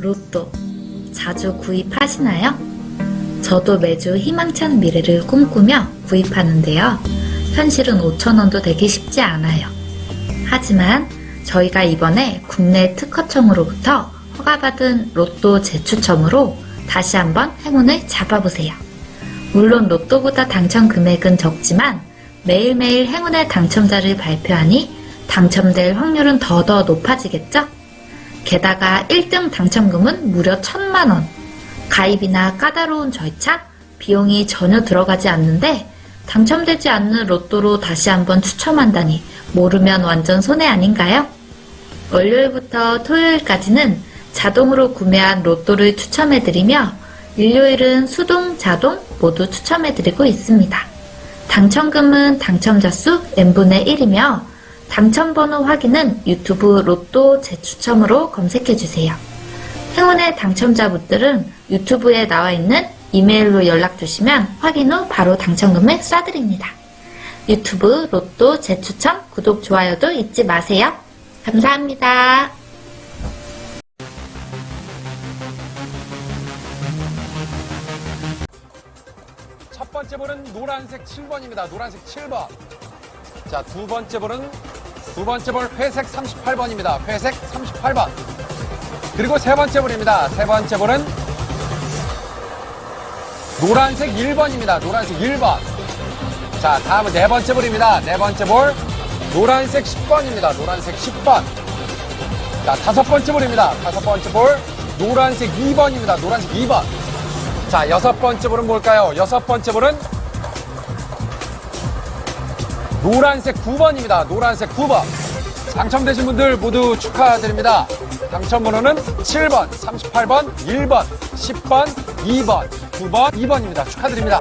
로또 자주 구입하시나요? 저도 매주 희망찬 미래를 꿈꾸며 구입하는데요. 현실은 5천원도 되기 쉽지 않아요. 하지만 저희가 이번에 국내 특허청으로부터 허가받은 로또 재추첨으로 다시 한번 행운을 잡아보세요. 물론 로또보다 당첨 금액은 적지만 매일매일 행운의 당첨자를 발표하니 당첨될 확률은 더더 높아지겠죠? 게다가 1등 당첨금은 무려 1천만원. 가입이나 까다로운 절차, 비용이 전혀 들어가지 않는데 당첨되지 않는 로또로 다시 한번 추첨한다니 모르면 완전 손해 아닌가요? 월요일부터 토요일까지는 자동으로 구매한 로또를 추첨해드리며 일요일은 수동, 자동 모두 추첨해드리고 있습니다. 당첨금은 당첨자 수 n분의 1이며 당첨번호 확인은 유튜브 로또 재추첨으로 검색해주세요. 행운의 당첨자분들은 유튜브에 나와 있는 이메일로 연락 주시면 확인 후 바로 당첨금을 쏴드립니다. 유튜브 로또 재추첨 구독, 좋아요도 잊지 마세요. 감사합니다. 첫 번째 볼은 노란색 7번입니다. 노란색 7번. 자, 두 번째 볼은 두 번째 볼 회색 38번입니다. 회색 38번. 그리고 세 번째 볼입니다. 세 번째 볼은 노란색 1번입니다. 노란색 1번. 자, 다음은 네 번째 볼입니다. 네 번째 볼 노란색 10번입니다. 노란색 10번. 자, 다섯 번째 볼입니다. 다섯 번째 볼 노란색 2번입니다. 노란색 2번. 자, 여섯 번째 볼은 뭘까요? 여섯 번째 볼은 노란색 9번입니다. 노란색 9번. 당첨되신 분들 모두 축하드립니다. 당첨 번호는 7번, 38번, 1번, 10번, 2번, 9번, 2번입니다. 축하드립니다.